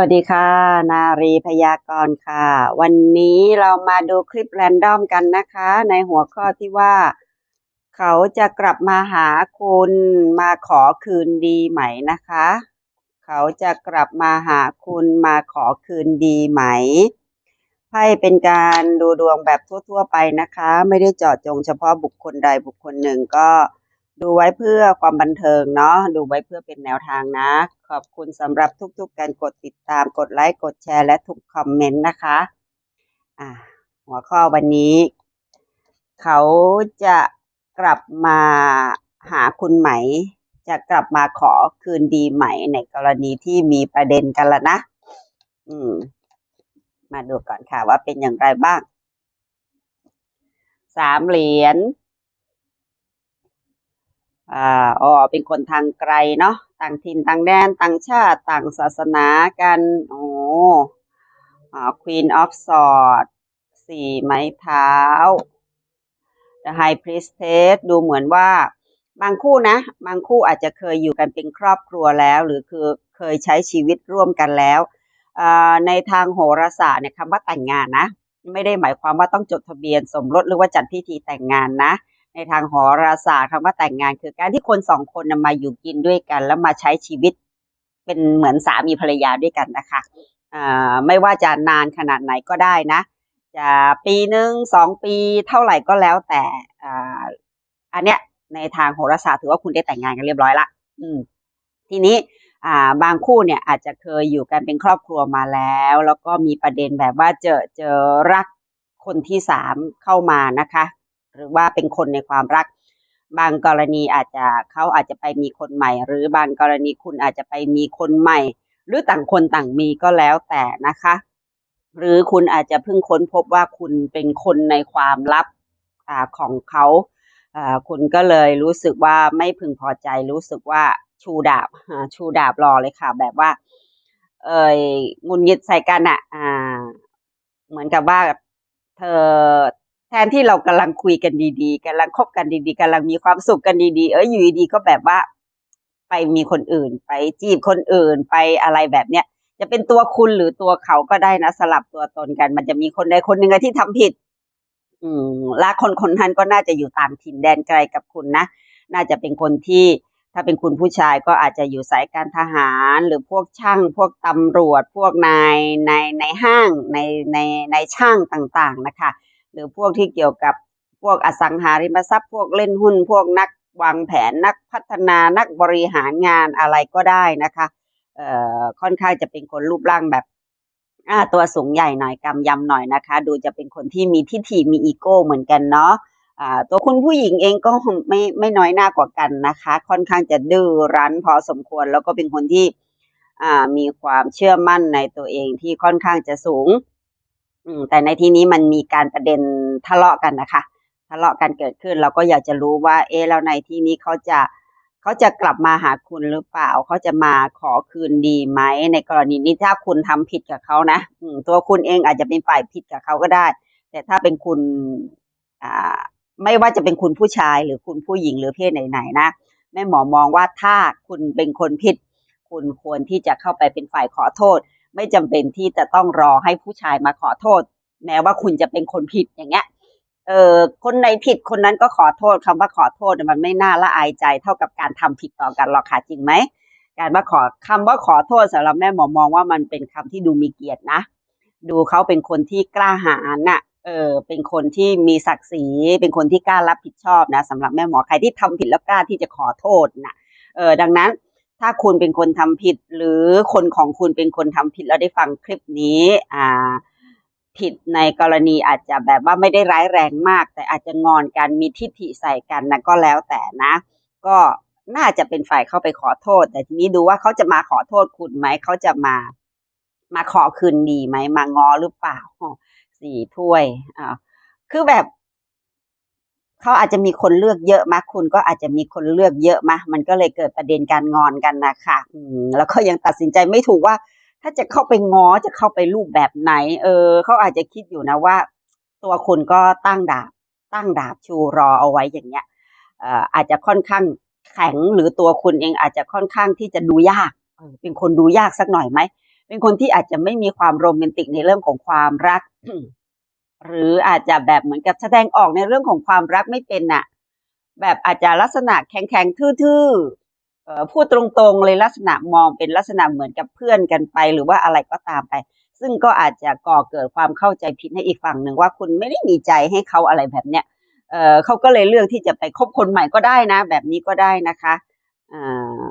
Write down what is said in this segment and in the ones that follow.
วัสดีค่ะ นารีพยากรณ์ค่ะ วันนี้เรามาดูคลิปแรนดอมกันนะคะ ในหัวข้อที่ว่า เขาจะกลับมาหาคุณมาขอคืนดีไหมนะคะ เขาจะกลับมาหาคุณมาขอคืนดีไหมไพ่เป็นการดูดวงแบบทั่ว ๆ ไปนะคะ ไม่ได้เจาะจงเฉพาะบุคคลใดบุคคลหนึ่งก็ ดูไว้เพื่อความบันเทิงเนาะดูไว้เพื่อเป็นแนวทางนะ ขอบคุณสำหรับทุกๆการกดติดตามกดไลค์กดแชร์และทุกคอมเมนต์นะคะอ่าหัวข้อวันนี้ เขาจะกลับมาหาคุณไหม จะกลับมาขอคืนดีไหมในกรณีที่มีประเด็นกันละนะ อืม มาดูก่อนค่ะว่าเป็นอย่างไรบ้าง สามเหรียญ อ่าอ๋อเป็นคนทางไกลเนาะต่างถิ่นต่างแดนต่างชาติต่างศาสนากันโอ้อ่า Queen of Swords สี่ไม้เท้า The High Priestess ดูเหมือนว่าบางคู่นะ บางคู่อาจจะเคยอยู่กันเป็นครอบครัวแล้ว หรือคือเคยใช้ชีวิตร่วมกันแล้ว ในทางโหราศาสตร์เนี่ยคำว่าแต่งงานนะ ไม่ได้หมายความว่าต้องจดทะเบียนสมรสหรือว่าจัดพิธีแต่งงานนะ ในทางโหราศาสตร์คำว่าแต่งงานคือการที่คนสองคนน่ะมาอยู่กินด้วยกัน แล้วมาใช้ชีวิตเป็นเหมือนสามีภรรยาด้วยกันนะคะไม่ว่าจะนานขนาดไหนก็ได้นะ จะปีหนึ่งสองปีเท่าไหร่ก็แล้วแต่อ,อันเนี้ยในทางโหราศาสตร์ถือว่าคุณได้แต่งงานกันเรียบร้อยละอืมทีนี้บางคู่เนี่ยอาจจะเคยอยู่กันเป็นครอบครัวมาแล้ว แล้วก็มีประเด็นแบบว่าเจอเจอรักคนที่สามเข้ามานะคะ หรือว่าเป็นคนในความรัก บางกรณีอาจจะเขาอาจจะไปมีคนใหม่ หรือบางกรณีคุณอาจจะไปมีคนใหม่ หรือต่างคนต่างมีก็แล้วแต่นะคะ หรือคุณอาจจะเพิ่งค้นพบว่าคุณเป็นคนในความลับอของเขาคุณก็เลยรู้สึกว่าไม่พึงพอใจรู้สึกว่าชูดาบชูดาบรอเลยค่ะ แบบว่า เอ่ยงุนงิดใส่กันอะอ่าเหมือนกับว่าเธอ แทนที่เรากำลังคุยกันดีๆกำลังคบกันดีๆกำลังมีความสุขกันดีๆ เอ้ยอยู่ดีๆก็แบบว่า ไปมีคนอื่น ไปจีบคนอื่นไปอะไรแบบเนี้ยจะเป็นตัวคุณหรือตัวเขาก็ได้นะสลับตัวตนกัน มันจะมีคนใดคนหนึ่งที่ทำผิด อืมและคนคนนั้นก็น่าจะอยู่ต่างถิ่นแดนไกลกับคุณนะน่าจะเป็นคนที่ถ้าเป็นคุณผู้ชายก็อาจจะอยู่สายการทหารหรือพวกช่าง พวกตำรวจ พวกนายในในห้างในในในช่างต่างๆนะคะ หรือพวกที่เกี่ยวกับพวกอสังหาริมทรัพย์พวกเล่นหุ้น พวกนักวางแผนนักพัฒนานักบริหารงานอะไรก็ได้นะคะเอ่อค่อนข้างจะเป็นคนรูปร่างแบบอ่าตัวสูงใหญ่หน่อยกำยำหน่อยนะคะ ดูจะเป็นคนที่มีทิฐิมีอีโก้เหมือนกันเนาะอ่าตัวคุณผู้หญิงเองก็ไม่ไม่น้อยหน้ากว่ากันนะคะ ค่อนข้างจะดื้อรั้นพอสมควรแล้วก็เป็นคนที่อ่ามีความเชื่อมั่นในตัวเองที่ค่อนข้างจะสูง แต่ในที่นี้มันมีการประเด็นทะเลาะกันนะคะทะเลาะกันเกิดขึ้นเราก็อยากจะรู้ว่า เอ๊ะแล้วในที่นี้เขาจะเขาจะกลับมาหาคุณหรือเปล่าเขาจะมาขอคืนดีไหมในกรณีนี้ถ้าคุณทำผิดกับเขานะอืตัวคุณเองอาจจะเป็นฝ่ายผิดกับเขาก็ได้ แต่ถ้าเป็นคุณอไม่ว่าจะเป็นคุณผู้ชายหรือคุณผู้หญิงหรือเพศไหนๆนะแม่หมอมองว่าถ้าคุณเป็นคนผิด คุณควรที่จะเข้าไปเป็นฝ่ายขอโทษ ไม่จำเป็นที่จะต้องรอให้ผู้ชายมาขอโทษ แม้ว่าคุณจะเป็นคนผิดอย่างเงี้ยเออคนไหนผิดคนนั้นก็ขอโทษคำว่าขอโทษมันไม่น่าละอายใจเท่ากับการทำผิดต่อกันหรอกค่ะจริงไหมการว่าขอคำว่าขอโทษสำหรับแม่หมอมองว่ามันเป็นคำที่ดูมีเกียรตินะ ดูเขาเป็นคนที่กล้าหาญน่ะเออเป็นคนที่มีศักดิ์ศรี เป็นคนที่กล้ารับผิดชอบนะสำหรับแม่หมอใครที่ทำผิดแล้วกล้าที่จะขอโทษนะเออดังนั้น ถ้าคุณเป็นคนทำผิด หรือคนของคุณเป็นคนทำผิดแล้วได้ฟังคลิปนี้อ่าผิดในกรณีอาจจะแบบว่าไม่ได้ร้ายแรงมาก แต่อาจจะงอนกันมีทิฐิใส่กันนะก็แล้วแต่นะ ก็น่าจะเป็นฝ่ายเข้าไปขอโทษ แต่ทีนี้ดูว่าเขาจะมาขอโทษคุณไหมเขาจะมามาขอคืนดีไหมมางอหรือเปล่าสี่ถ้วยอ่าคือแบบ เขาอาจจะมีคนเลือกเยอะมะคุณก็อาจจะมีคนเลือกเยอะมะมันก็เลยเกิดประเด็นการงอนกันนะคะอืมแล้วก็ยังตัดสินใจไม่ถูกว่า ถ้าจะเข้าไปง้อจะเข้าไปรูปแบบไหน เออเขาอาจจะคิดอยู่นะว่า ตัวคุณก็ตั้งดาบ ตั้งดาบชูรอเอาไว้อย่างเงี้ยเอ่ออาจจะค่อนข้างแข็งหรือตัวคุณเองอาจจะค่อนข้างที่จะดูยากเป็นคนดูยากสักหน่อยไหมเป็นคนที่อาจจะไม่มีความโรแมนติกในเรื่องของความรัก หรืออาจจะแบบเหมือนกับแสดงออกในเรื่องของความรักไม่เป็นน่ะ แบบอาจจะลักษณะแข็งๆทื่อๆเอ่อพูดตรงๆเลยลักษณะมองเป็นลักษณะเหมือนกับเพื่อนกันไป หรือว่าอะไรก็ตามไป ซึ่งก็อาจจะก่อเกิดความเข้าใจผิดให้อีกฝั่งหนึ่งว่าคุณไม่ได้มีใจให้เขาอะไรแบบเนี้ยเออเขาก็เลยเลือกที่จะไปคบคนใหม่ก็ได้นะ แบบนี้ก็ได้นะคะอ่า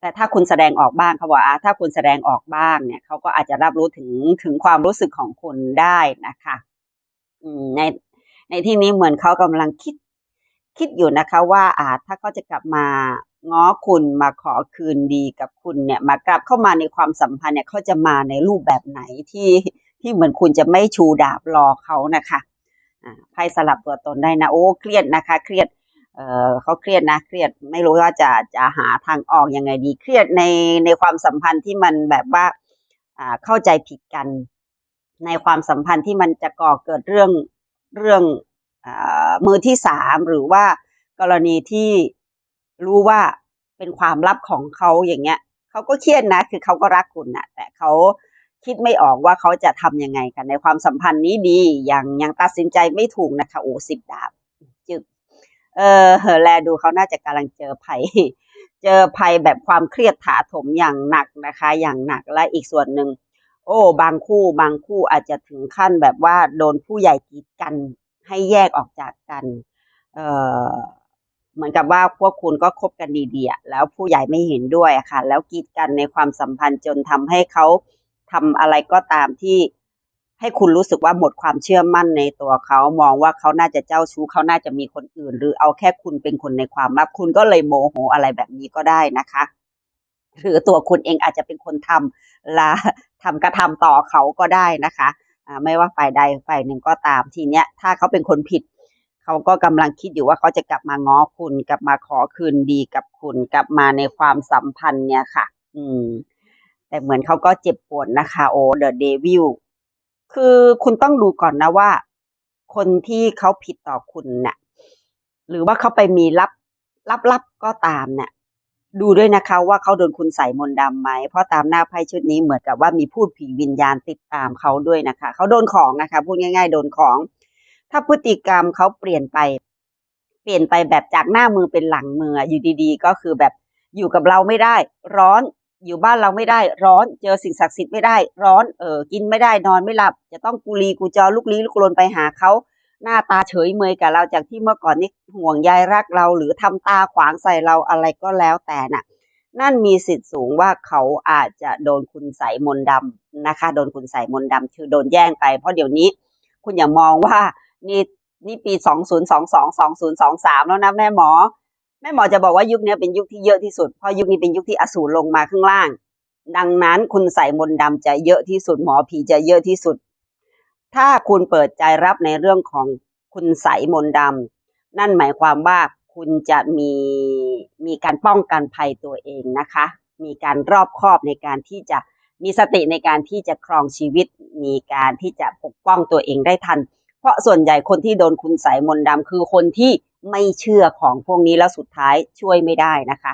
แต่ถ้าคุณแสดงออกบ้างเขาบอกอ่าถ้าคุณแสดงออกบ้างเนี่ยเขาก็อาจจะรับรู้ถึงถึงความรู้สึกของคุณได้นะคะ ในในที่นี้เหมือนเขากำลังคิดคิดอยู่นะคะว่าอ่าถ้าเขาจะกลับมาง้อคุณมาขอคืนดีกับคุณเนี่ยมากลับเข้ามาในความสัมพันธ์เนี่ยเขาจะมาในรูปแบบไหนที่ที่เหมือนคุณจะไม่ชูดาบรอเขานะคะอ่าไพ่สลับตัวตนได้นะโอ้เครียดนะคะ เครียดเออเขาเครียดนะเครียดไม่รู้ว่าจะจะหาทางออกยังไงดี เครียดในในความสัมพันธ์ที่มันแบบว่าอ่าเข้าใจผิดกัน ในความสัมพันธ์ที่มันจะก่อเกิดเรื่องเรื่องอมือที่สามหรือว่ากรณีที่รู้ว่าเป็นความลับของเขาอย่างเงี้ยเขาก็เครียดนะ คือเขาก็รักคุณนะแต่เขาคิดไม่ออกว่าเขาจะทำยังไงกันในความสัมพันธ์นี้ดี อยังยังตัดสินใจไม่ถูกนะคะโอ้สิบดาบจึกเออแลดูเขาน่าจะกำลังเจอภัย เจอภัยแบบความเครียดถาโถมอย่างหนักนะคะ อย่างหนักและอีกส่วนหนึ่ง โอ้ บางคู่บางคู่อาจจะถึงขั้นแบบว่าโดนผู้ใหญ่กีดกันให้แยกออกจากกันเอ่อเหมือนกับว่าพวกคุณก็คบกันดีๆแล้วผู้ใหญ่ไม่เห็นด้วยค่ะ แล้วกีดกันในความสัมพันธ์จนทำให้เขาทำอะไรก็ตามที่ให้คุณรู้สึกว่าหมดความเชื่อมั่นในตัวเขามองว่าเขาน่าจะเจ้าชู้เขาน่าจะมีคนอื่น หรือเอาแค่คุณเป็นคนในความลับคุณก็เลยโมโหอะไรแบบนี้ก็ได้นะคะ หรือตัวคุณเองอาจจะเป็นคนทำลาทำกระทำต่อเขาก็ได้นะคะอ่าไม่ว่าฝ่ายใดฝ่ายหนึ่งก็ตามทีเนี้ยถ้าเขาเป็นคนผิด เขาก็กำลังคิดอยู่ว่าเขาจะกลับมาง้อคุณกลับมาขอคืนดีกับคุณกลับมาในความสัมพันธ์เนี่ยค่ะ อืม แต่เหมือนเขาก็เจ็บปวดนะคะโอ้เดอะเดวิลคือคุณต้องดูก่อนนะว่า คนที่เขาผิดต่อคุณเนี่ยหรือว่าเขาไปมีลับลับๆก็ตามเนี่ย ดูด้วยนะคะว่าเขาโดนคุณใส่มนต์ดำไหม เพราะตามหน้าไพ่ชุดนี้เหมือนกับว่ามีพูดผีวิญญาณติดตามเขาด้วยนะคะ เขาโดนของนะคะ พูดง่าย ๆ โดนของ ถ้าพฤติกรรมเขาเปลี่ยนไป เปลี่ยนไปแบบจากหน้ามือเป็นหลังมืออยู่ดีๆ ก็คือแบบอยู่กับเราไม่ได้ ร้อนอยู่บ้านเราไม่ได้ร้อนเจอสิ่งศักดิ์สิทธิ์ไม่ได้ ร้อนเออกินไม่ได้นอนไม่หลับ จะต้องกุลีกูจอลุกลี้ลุกลนไปหาเขา หน้าตาเฉยเมยกับเราจากที่เมื่อก่อนนี่ห่วงใยรักเรา หรือทำตาขวางใส่เราอะไรก็แล้วแต่น่ะ นั่นมีสิทธิ์สูงว่าเขาอาจจะโดนคุณใส่มนดำนะคะ โดนคุณใส่มนดำคือโดนแย่งไป เพราะเดี๋ยวนี้ คุณอย่ามองว่านี่นี่ปีสองศูนย์สองสองสองศูนย์สองสามแล้วนะแม่หมอ แม่หมอจะบอกว่ายุคนี้เป็นยุคที่เยอะที่สุดเพราะยุคนี้เป็นยุคที่อสูรลงมาข้างล่าง ดังนั้นคุณใส่มนดำจะเยอะที่สุดหมอผีจะเยอะที่สุด ถ้าคุณเปิดใจรับในเรื่องของคุณใสมนดำนั่นหมายความว่าคุณจะมีมีการป้องกันภัยตัวเองนะคะ มีการรอบคอบในการที่จะมีสติในการที่จะครองชีวิต มีการที่จะปกป้องตัวเองได้ทัน เพราะส่วนใหญ่คนที่โดนคุณใสมนดำคือคนที่ไม่เชื่อของพวกนี้แล้วสุดท้ายช่วยไม่ได้นะคะ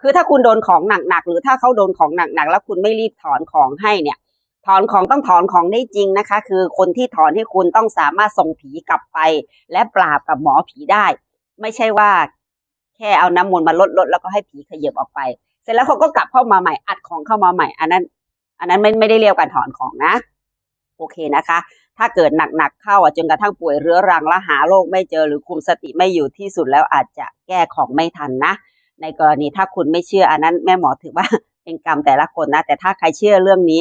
คือถ้าคุณโดนของหนักๆหรือถ้าเขาโดนของหนักๆแล้วคุณไม่รีบถอนของให้เนี่ย ถอนของต้องถอนของได้จริงนะคะ คือคนที่ถอนให้คุณต้องสามารถส่งผีกลับไป และปราบกับหมอผีได้ ไม่ใช่ว่า แค่เอาน้ำมนต์มาลดลดแล้วก็ให้ผีขยับออกไป เสร็จแล้วเขาก็กลับเข้ามาใหม่อัดของเข้ามาใหม่ อันนั้น อันนั้นไม่ไม่ได้เรียกการถอนของนะ โอเคนะคะ ถ้าเกิดหนักๆเข้าอะจนกระทั่งป่วยเรื้อรังแล้วหาโรคไม่เจอหรือคุมสติไม่อยู่ที่สุดแล้วอาจจะแก้ของไม่ทันนะในกรณีถ้าคุณไม่เชื่ออันนั้นแม่หมอถือว่าเป็นกรรมแต่ละคนนะ แต่ถ้าใครเชื่อเรื่องนี้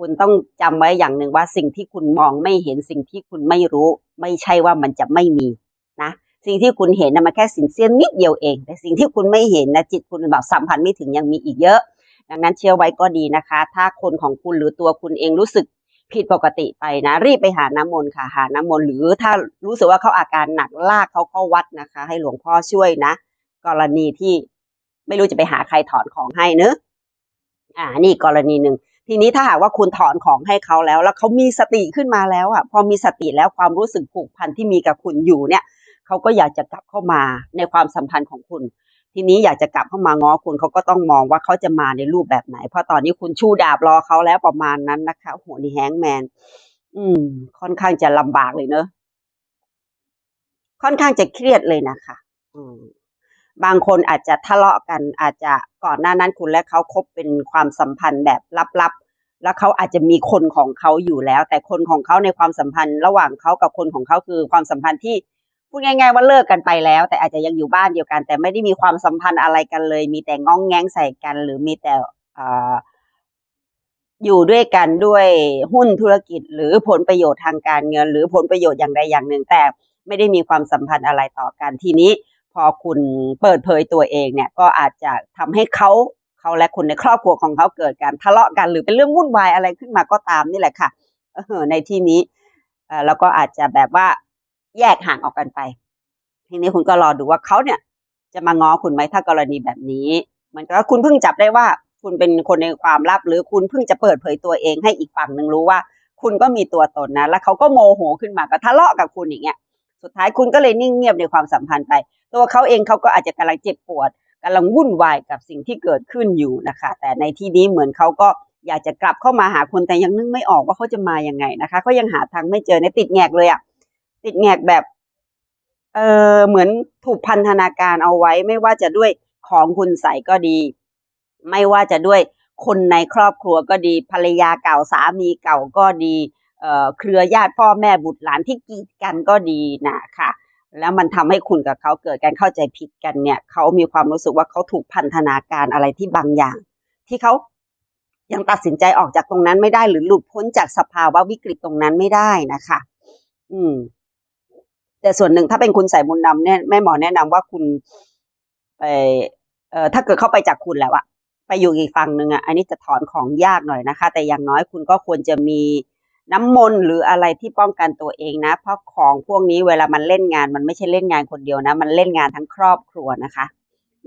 คุณต้องจำไว้อย่างหนึ่งว่าสิ่งที่คุณมองไม่เห็นสิ่งที่คุณไม่รู้ ไม่ใช่ว่ามันจะไม่มีนะสิ่งที่คุณเห็นนะมันแค่สิ่งเสี้ยนนิดเดียวเอง แต่สิ่งที่คุณไม่เห็นนะจิตคุณแบบสัมผัสไม่ถึงยังมีอีกเยอะ ดังนั้นเชื่อไว้ก็ดีนะคะ ถ้าคนของคุณหรือตัวคุณเองรู้สึกผิดปกติไปนะ รีบไปหาน้ำมนต์ค่ะหาน้ำมนต์หรือถ้ารู้สึกว่าเขาอาการหนักลากเขาเข้าวัดนะคะ ให้หลวงพ่อช่วยนะ กรณีที่ไม่รู้จะไปหาใครถอนของให้เนอะอ่า นี่กรณีหนึ่ง ทีนี้ถ้าหากว่าคุณถอนของให้เขาแล้ว แล้วเขามีสติขึ้นมาแล้วอะพอมีสติแล้วความรู้สึกผูกพันที่มีกับคุณอยู่เนี่ยเขาก็อยากจะกลับเข้ามาในความสัมพันธ์ของคุณ ทีนี้อยากจะกลับเข้ามาง้อคุณเขาก็ต้องมองว่าเขาจะมาในรูปแบบไหน เพราะตอนนี้คุณชูดาบรอเขาแล้วประมาณนั้นนะคะโหนี่แฮงแมนอืม ค่อนข้างจะลำบากเลยเนอะค่อนข้างจะเครียดเลยนะคะ อืม บางคนอาจจะทะเลาะกันอาจจะก่อนหน้านั้นคุณและเขาคบเป็นความสัมพันธ์แบบลับๆ แล้วเขาอาจจะมีคนของเขาอยู่แล้ว แต่คนของเขาในความสัมพันธ์ ระหว่างเขากับคนของเขาคือความสัมพันธ์ที่พูดง่ายๆว่าเลิกกันไปแล้ว แต่อาจจะยังอยู่บ้านเดียวกัน แต่ไม่ได้มีความสัมพันธ์อะไรกันเลย มีแต่ง้องแง้งใส่กัน หรือมีแต่อยู่ด้วยกันด้วยหุ้นธุรกิจ หรือผลประโยชน์ทางการเงิน หรือผลประโยชน์อย่างใดอย่างหนึ่งแต่ไม่ได้มีความสัมพันธ์อะไรต่อกันทีนี้ พอคุณเปิดเผยตัวเองเนี่ยก็อาจจะทำให้เขาเขาและคนในครอบครัวของเขาเกิดการทะเลาะกันหรือเป็นเรื่องวุ่นวายอะไรขึ้นมาก็ตามนี่แหละค่ะในที่นี้แล้วก็อาจจะแบบว่าแยกห่างออกกันไป ทีนี้คุณก็รอดูว่าเขาเนี่ย จะมาง้อคุณไหมถ้ากรณีแบบนี้ มันก็คุณเพิ่งจับได้ว่า คุณเป็นคนในความลับ หรือคุณเพิ่งจะเปิดเผยตัวเองให้อีกฝั่งหนึ่งรู้ว่า คุณก็มีตัวตนนะ แล้วเขาก็โมโหขึ้นมาก็ทะเลาะกับคุณอย่างเงี้ย สุดท้ายคุณก็เลยนิ่งเงียบในความสัมพันธ์ไป ตัวเขาเองเขาก็อาจจะกำลังเจ็บปวดกำลังวุ่นวายกับสิ่งที่เกิดขึ้นอยู่นะคะ แต่ในที่นี้เหมือนเขาก็อยากจะกลับเข้ามาหาคุณแต่ยังนึกไม่ออกว่าเขาจะมาอยังไงนะคะเขายังหาทางไม่เจอในยติดแงกเลยอะติดแงกแบบเออเหมือนถูกพันธนาการเอาไว้ ไม่ว่าจะด้วยของคุณใส่ก็ดี ไม่ว่าจะด้วยคนในครอบครัวก็ดี ภรรยาเก่าสามีเก่าก็ดี เครือญาติพ่อแม่บุตรหลานที่กีดกันก็ดีนะค่ะแล้วมันทำให้คุณกับเขาเกิดการเข้าใจผิดกันเนี่ย เขามีความรู้สึกว่าเขาถูกพันธนาการอะไรที่บางอย่าง ที่เขายังตัดสินใจออกจากตรงนั้นไม่ได้หรือหลุดพ้นจากสภาวะวิกฤตตรงนั้นไม่ได้นะคะ อืม แต่ส่วนหนึ่งถ้าเป็นคุณใส่มนต์ดำเนี่ยแม่หมอแนะนำว่าคุณไปเอ่อถ้าเกิดเข้าไปจากคุณแล้วอะไปอยู่อีกฝั่งหนึ่งอะอันนี้จะถอนของยากหน่อยนะคะ แต่อย่างน้อยคุณก็ควรจะมี น้ำมนต์หรืออะไรที่ป้องกันตัวเองนะ เพราะของพวกนี้เวลามันเล่นงานมันไม่ใช่เล่นงานคนเดียวนะ มันเล่นงานทั้งครอบครัวนะคะ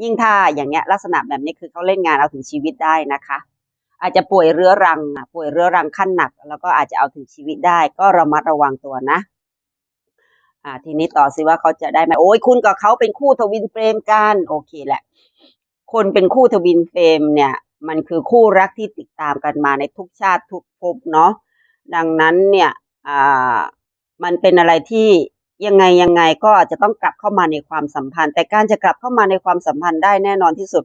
ยิ่งถ้าอย่างเงี้ยลักษณะแบบนี้คือเขาเล่นงานเอาถึงชีวิตได้นะคะ อาจจะป่วยเรื้อรังป่วยเรื้อรังขั้นหนัก แล้วก็อาจจะเอาถึงชีวิตได้ ก็ระมัดระวังตัวนะอ่าทีนี้ต่อสิว่าเขาจะได้ไหมโอ้ยคุณกับเขาเป็นคู่ทวินเฟรมกันโอเคแหละ คนเป็นคู่ทวินเฟรมเนี่ย มันคือคู่รักที่ติดตามกันมาในทุกชาติทุกภพเนาะ ดังนั้นเนี่ยอ่ามันเป็นอะไรที่ยังไงยังไงก็อาจจะต้องกลับเข้ามาในความสัมพันธ์ แต่การจะกลับเข้ามาในความสัมพันธ์ได้แน่นอนที่สุด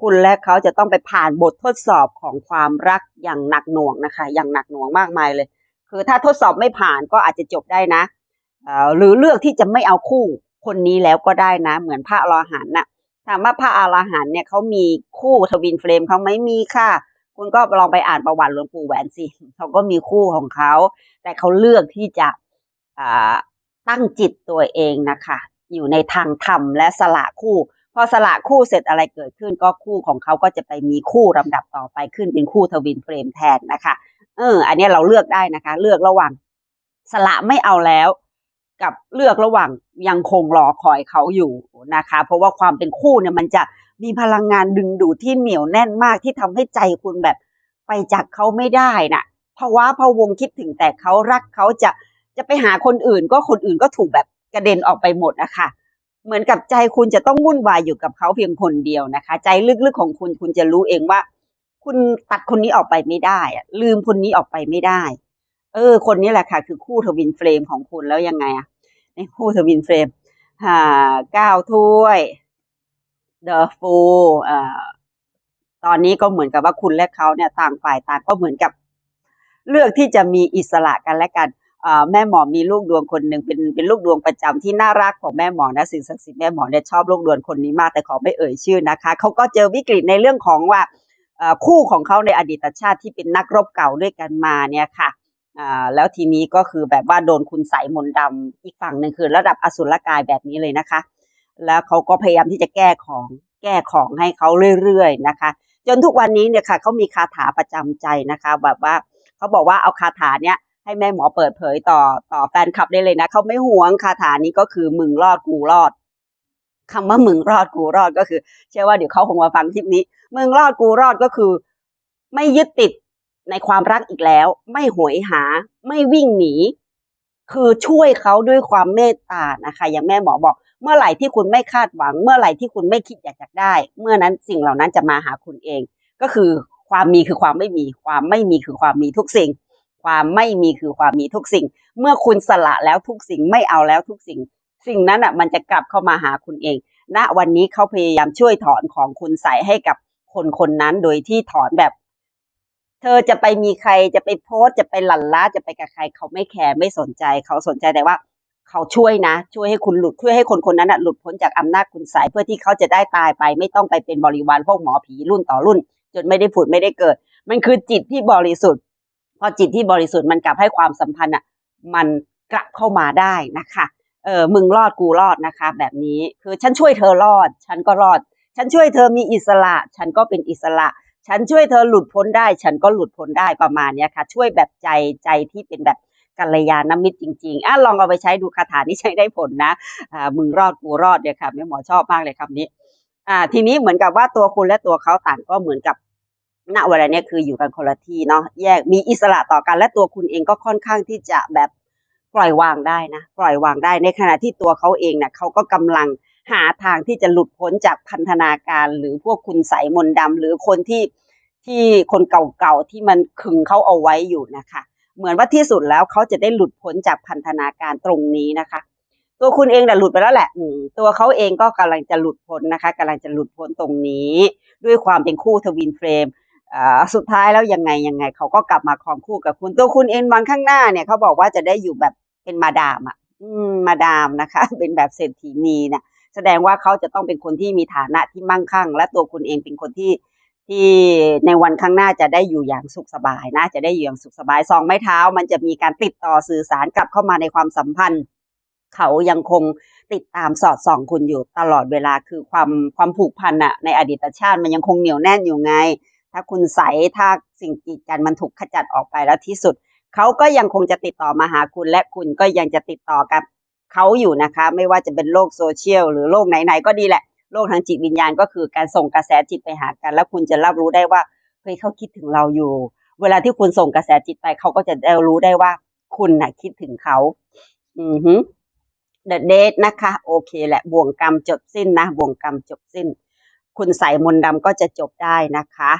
คุณและเขาจะต้องไปผ่านบททดสอบของความรักอย่างหนักหน่วงนะคะ อย่างหนักหน่วงมากมายเลย คือถ้าทดสอบไม่ผ่านก็อาจจะจบได้นะอ่อหรือเลือกที่จะไม่เอาคู่คนนี้แล้วก็ได้นะ เหมือนพระอรหันต์น่ะถามว่าพระอรหันต์เนี่ยเขามีคู่ทวินเฟรมเขาไหม่มีค่ะ คุณก็ลองไปอ่านประวัติหลวงปู่แหวนสิเขาก็มีคู่ของเขา แต่เขาเลือกที่จะตั้งจิตตัวเองนะคะ อยู่ในทางธรรมและสละคู่ พอสละคู่เสร็จอะไรเกิดขึ้นก็คู่ของเขาก็จะไปมีคู่ลำดับต่อไปขึ้นเป็นคู่ทวินเฟรมแทนนะคะ เออ อันนี้เราเลือกได้นะคะ เลือกระหว่างสละไม่เอาแล้ว กับเลือกระหว่างยังคงรอคอยเขาอยู่นะคะ เพราะว่าความเป็นคู่เนี่ยมันจะมีพลังงานดึงดูดที่เหนียวแน่นมากที่ทำให้ใจคุณแบบไปจากเขาไม่ได้น่ะเพราะว่าพะวงคิดถึงแต่เขารักเขาจะจะไปหาคนอื่น ก็คนอื่นก็ถูกแบบกระเด็นออกไปหมดนะคะเหมือนกับใจคุณจะต้องวุ่นวายอยู่กับเขาเพียงคนเดียวนะคะ ใจลึกๆของคุณคุณจะรู้เองว่า คุณตัดคนนี้ออกไปไม่ได้ลืมคนนี้ออกไปไม่ได้ เออ คนนี้แหละค่ะ คือคู่ทวินเฟรมของคุณแล้วยังไงอะในคู่ทวินเฟรมอ่าเก้าถ้วยเดอะฟูอ่าตอนนี้ก็เหมือนกับว่าคุณและเขาเนี่ยต่างฝ่ายต่างก็เหมือนกับ เลือกที่จะมีอิสระกันและกันแม่หมอมีลูกดวงคนหนึ่งเป็นเป็นลูกดวงประจำที่น่ารักของแม่หมอนะสิ่งศักดิ์สิทธิ์แม่หมอเนี่ยชอบลูกดวงคนนี้มากแต่ขอไม่เอ่ยชื่อนะคะเขาก็เจอวิกฤตในเรื่องของว่าคู่ของเขาในอดีตชาติที่เป็นนักรบเก่าด้วยกันมาเนี่ยค่ะ อ่าแล้วทีนี้ก็คือแบบว่าโดนคุณใสมนต์ดำอีกฝั่งหนึ่งคือระดับอสุรกายแบบนี้เลยนะคะ แล้วเขาก็พยายามที่จะแก้ของแก้ของให้เขาเรื่อยๆนะคะ จนทุกวันนี้เนี่ยค่ะเขามีคาถาประจำใจนะคะ แบบว่าเขาบอกว่าเอาคาถาเนี้ยให้แม่หมอเปิดเผยต่อต่อแฟนคลับได้เลยนะเขาไม่หวงคาถานี้ก็คือมึงรอดกูรอดคำว่ามึงรอดกูรอดก็คือ เชื่อว่าเดี๋ยวเขาคงมาฟังคลิปนี้ มึงรอดกูรอดก็คือ ไม่ยึดติด ในความรักอีกแล้ว ไม่หวยหา ไม่วิ่งหนี คือช่วยเขาด้วยความเมตตานะคะ อย่างแม่หมอบอก เมื่อไหร่ที่คุณไม่คาดหวัง เมื่อไหร่ที่คุณไม่คิดอยากจะได้ เมื่อนั้นสิ่งเหล่านั้นจะมาหาคุณเอง ก็คือความมีคือความไม่มี ความไม่มีคือความมีทุกสิ่ง ความไม่มีคือความมีทุกสิ่ง เมื่อคุณสละแล้วทุกสิ่งไม่เอาแล้วทุกสิ่ง สิ่งนั้นอะมันจะกลับเข้ามาหาคุณเองณวันนี้เขาพยายามช่วยถอนของคุณใส่ให้กับคนคนนั้นโดยที่ถอนแบบ เธอจะไปมีใครจะไปโพสจะไปหลั่นล้าจะไปกับใคร เขาไม่แคร์ไม่สนใจ เขาสนใจแต่ว่า เขาช่วยนะ ช่วยให้คุณหลุดช่วยให้คนคนนั้นนะหลุดพ้นจากอำนาจคุณใสยเพื่อที่เขาจะได้ตายไป ไม่ต้องไปเป็นบริวารพวกหมอผีรุ่นต่อรุ่น จนไม่ได้ผุดไม่ได้เกิด มันคือจิตที่บริสุทธิ์ พอจิตที่บริสุทธิ์มันกลับให้ความสัมพันธ์อะมันกลับเข้ามาได้นะคะเออมึงรอดกูรอดนะคะ แบบนี้คือฉันช่วยเธอรอด ฉันก็รอด ฉันช่วยเธอมีอิสระ ฉันก็เป็นอิสระ ฉันช่วยเธอหลุดพ้นได้ ฉันก็หลุดพ้นได้ประมาณเนี้ยค่ะ ช่วยแบบใจใจที่เป็นแบบกัลยาณมิตรจริงๆอะลองเอาไปใช้ดูคาถานี้ใช้ได้ผลนะอ่ามึงรอดกูรอดเนี่ยค่ะแม่หมอชอบมากเลยคำนี้อ่าทีนี้เหมือนกับว่าตัวคุณและตัวเขาต่างก็เหมือนกับณเวลาเนี้ยคืออยู่กันคนละที่เนาะแยกมีอิสระต่อกันและตัวคุณเองก็ค่อนข้างที่จะแบบปล่อยวางได้นะ ปล่อยวางได้ในขณะที่ตัวเขาเองเนะเขาก็กำลัง หาทางที่จะหลุดพ้นจากพันธนาการหรือพวกคุณใสยมนต์ดำหรือคนที่ที่คนเก่าๆที่มันขึงเขาเอาไว้อยู่นะคะ เหมือนว่าที่สุดแล้วเขาจะได้หลุดพ้นจากพันธนาการตรงนี้นะคะ ตัวคุณเองน่ะหลุดไปแล้วแหละตัวเขาเองก็กำลังจะหลุดพ้นนะคะกำลังจะหลุดพ้นตรงนี้ ด้วยความเป็นคู่ทวินเฟรมอ่าสุดท้ายแล้วยังไงยังไงเขาก็กลับมาครองคู่กับคุณ ตัวคุณเองวันข้างหน้าเนี่ยเขาบอกว่าจะได้อยู่แบบเป็นมาดามอะมมาดามนะคะ เป็นแบบเศรษฐีนีนี่ย แสดงว่าเขาจะต้องเป็นคนที่มีฐานะที่มั่งคั่ง และตัวคุณเองเป็นคนที่ที่ในวันข้างหน้าจะได้อยู่อย่างสุขสบายนะจะได้อยู่อย่างสุขสบายสองไม้เท้า มันจะมีการติดต่อสื่อสารกลับเข้ามาในความสัมพันธ์ เขายังคงติดตามสอดส่องคุณอยู่ตลอดเวลาคือความความผูกพันอะในอดีตชาติมันยังคงเหนียวแน่นอยู่ไง ถ้าคุณใสถ้าสิ่งกีดกันมันถูกขจัดออกไปแล้วที่สุด เขาก็ยังคงจะติดต่อมาหาคุณและคุณก็ยังจะติดต่อกับ เขาอยู่นะคะ ไม่ว่าจะเป็นโลกโซเชียลหรือโลกไหนๆก็ดีแหละ โลกทางจิตวิญญาณก็คือการส่งกระแสจิตไปหากัน แล้วคุณจะรับรู้ได้ว่าเฮ้ยเขาคิดถึงเราอยู่ เวลาที่คุณส่งกระแสจิตไปเขาก็จะได้รู้ได้ว่าคุณน่ะคิดถึงเขาอือฮึ The Date นะคะ โอเคแหละบ่วงกรรมจบสิ้นนะบ่วงกรรมจบสิ้น คุณใส่มนต์ดำก็จะจบได้นะคะ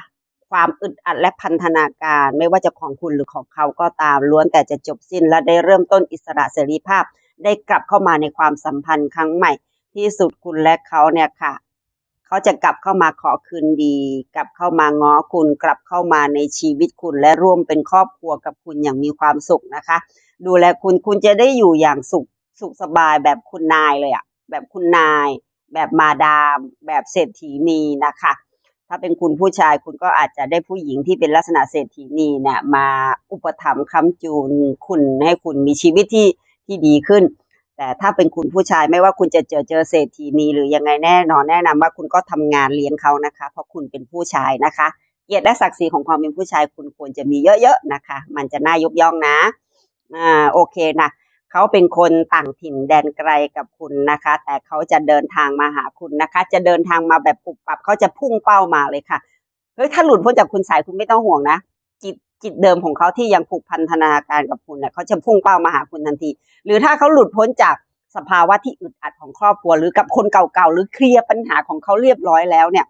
ความอึดอัดและพันธนาการ ไม่ว่าจะของคุณหรือของเขาก็ตามล้วนแต่จะจบสิ้นและได้เริ่มต้นอิสระเสรีภาพ ได้กลับเข้ามาในความสัมพันธ์ครั้งใหม่ ที่สุดคุณและเขาเนี่ยค่ะ เขาจะกลับเข้ามาขอคืนดี กลับเข้ามาง้อคุณกลับเข้ามาในชีวิตคุณและร่วมเป็นครอบครัวกับคุณอย่างมีความสุขนะคะ ดูแลคุณคุณจะได้อยู่อย่างสุขสุขสบายแบบคุณนายเลยอะแบบคุณนาย แบบมาดาม แบบเศรษฐีนีนะคะ ถ้าเป็นคุณผู้ชายคุณก็อาจจะได้ผู้หญิงที่เป็นลักษณะเศรษฐีนีเนี่ยมาอุปถัมภ์ค้ำจูนคุณให้คุณมีชีวิตที่ ที่ดีขึ้น แต่ถ้าเป็นคุณผู้ชายไม่ว่าคุณจะเจอเจอเศรษฐีนีหรือยังไงแน่นอนแนะนำว่าคุณก็ทำงานเลี้ยงเขานะคะ เพราะคุณเป็นผู้ชายนะคะเกียรติและศักดิ์ศรีของความเป็นผู้ชายคุณควรจะมีเยอะๆนะคะ มันจะน่ายกย่องนะอ่าโอเคนะเขาเป็นคนต่างถิ่นแดนไกลกับคุณนะคะ แต่เขาจะเดินทางมาหาคุณนะคะ จะเดินทางมาแบบปุบปับเขาจะพุ่งเป้ามาเลยค่ะเฮ้ยถ้าหลุดพ้นจากคุณสายคุณไม่ต้องห่วงนะ จิตเดิมของเขาที่ยังผูกพันธนาการกับคุณเนี่ยเขาจะพุ่งเป้ามาหาคุณทันที หรือถ้าเขาหลุดพ้นจากสภาวะที่อึดอัดของครอบครัว หรือกับคนเก่าๆหรือเคลียร์ปัญหาของเขาเรียบร้อยแล้วเนี่ย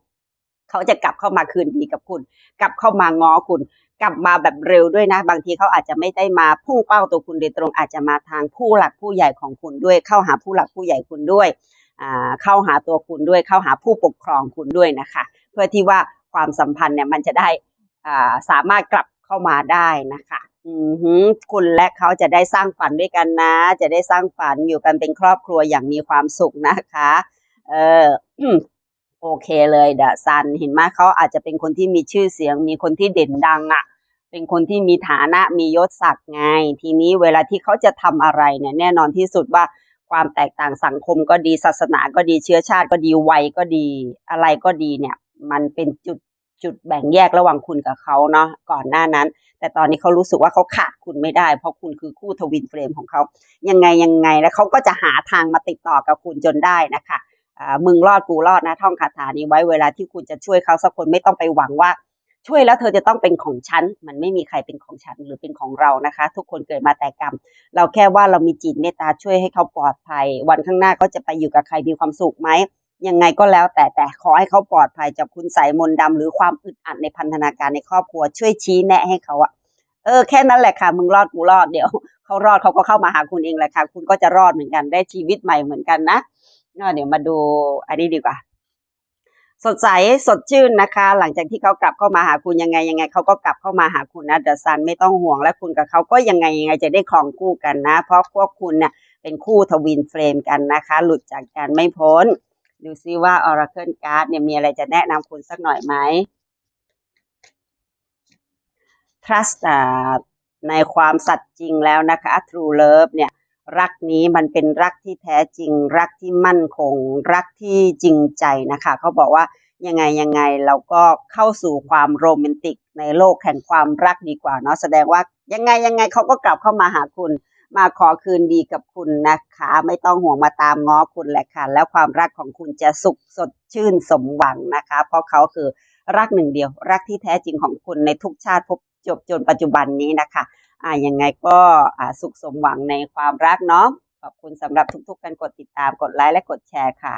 เขาจะกลับเข้ามาคืนดีกับคุณ กลับเข้ามาง้อคุณ กลับมาแบบเร็วด้วยนะ บางทีเขาอาจจะไม่ได้มาพุ่งเป้าตัวคุณโดยตรงอาจจะมาทางผู้หลักผู้ใหญ่ของคุณด้วย เข้าหาผู้หลักผู้ใหญ่คุณด้วยอ่าเข้าหาตัวคุณด้วย เข้าหาผู้ปกครองคุณด้วยนะคะ เพื่อที่ว่าความสัมพันธ์เนี่ยมันจะได้อ่าสามารถกลับ เข้ามาได้นะคะอือหือคุณและเขาจะได้สร้างฝันด้วยกันนะ จะได้สร้างฝันอยู่กันเป็นครอบครัวอย่างมีความสุขนะคะ เออโอเคเลยเดอะซันเห็นไหมเขาอาจจะเป็นคนที่มีชื่อเสียง มีคนที่เด่นดังอะ่ะ เป็นคนที่มีฐานะมียศศักดิ์ไง ทีนี้เวลาที่เขาจะทำอะไรเนี่ยแน่นอนที่สุดว่าความแตกต่างสังคมก็ดีศาสนาก็ดีเชื้อชาติก็ดีวัยก็ดีอะไรก็ดีเนี่ย มันเป็นจุด จุดแบ่งแยกระหว่างคุณกับเขาเนาะก่อนหน้านั้น แต่ตอนนี้เขารู้สึกว่าเขาขาดคุณไม่ได้ เพราะคุณคือคู่ทวินเฟรมของเขายังไงยังไงแล้วเขาก็จะหาทางมาติดต่อกับคุณจนได้นะคะมึงรอดกูรอดนะท่องคาถานี้ไว้เวลาที่คุณจะช่วยเขาสักคนไม่ต้องไปหวังว่า ช่วยแล้วเธอจะต้องเป็นของฉัน มันไม่มีใครเป็นของฉันหรือเป็นของเรานะคะ ทุกคนเกิดมาแต่กรรม เราแค่ว่าเรามีจิตเมตตาช่วยให้เขาปลอดภัย วันข้างหน้าเขาจะไปอยู่กับใครมีความสุขไหม ยังไงก็แล้วแต่แต่ขอให้เขาปลอดภัยจากคุณใส่มนต์ดำหรือความอึดอัดในพันธนาการในครอบครัวช่วยชี้แนะให้เขาอะเออแค่นั้นแหละค่ะ มึงรอดกูรอดเดี๋ยวเขารอดเขาก็เข้ามาหาคุณเองแหละค่ะ คุณก็จะรอดเหมือนกันได้ชีวิตใหม่เหมือนกันนะก็เดี๋ยวมาดูอันนี้ดีกว่าสดใสสดชื่นนะคะ หลังจากที่เขากลับเข้ามาหาคุณยังไงยังไงเขาก็กลับเข้ามาหาคุณนะเดอะซันไม่ต้องห่วงและคุณกับเขาก็ยังไงยังไงจะได้ครองคู่กันนะ เพราะพวกคุณเนี่ยเป็นคู่ทวินเฟรมกันนะคะ หลุดจากกันไม่พ้น ดูซิว่า Oracle Card เนี่ยมีอะไรจะแนะนำคุณสักหน่อยไหม trust อ่ในความสัตย์จริงแล้วนะคะ true love เนี่ยรักนี้มันเป็นรักที่แท้จริง รักที่มั่นคง รักที่จริงใจนะคะ เขาบอกว่ายังไงยังไงเราก็เข้าสู่ความโรแมนติกในโลกแห่งความรักดีกว่าเนาะแสดงว่ายังไงยังไงเขาก็กลับเข้ามาหาคุณ มาขอคืนดีกับคุณนะคะ ไม่ต้องห่วงมาตามง้อคุณแหละค่ะ แล้วความรักของคุณจะสุขสดชื่นสมหวังนะคะ เพราะเขาคือรักหนึ่งเดียว รักที่แท้จริงของคุณในทุกชาติพบจบจนปัจจุบันนี้นะคะอ่ายังไงก็อ่าสุขสมหวังในความรักเนาะขอบคุณสำหรับทุกๆการกดติดตามกดไลค์และกดแชร์ค่ะ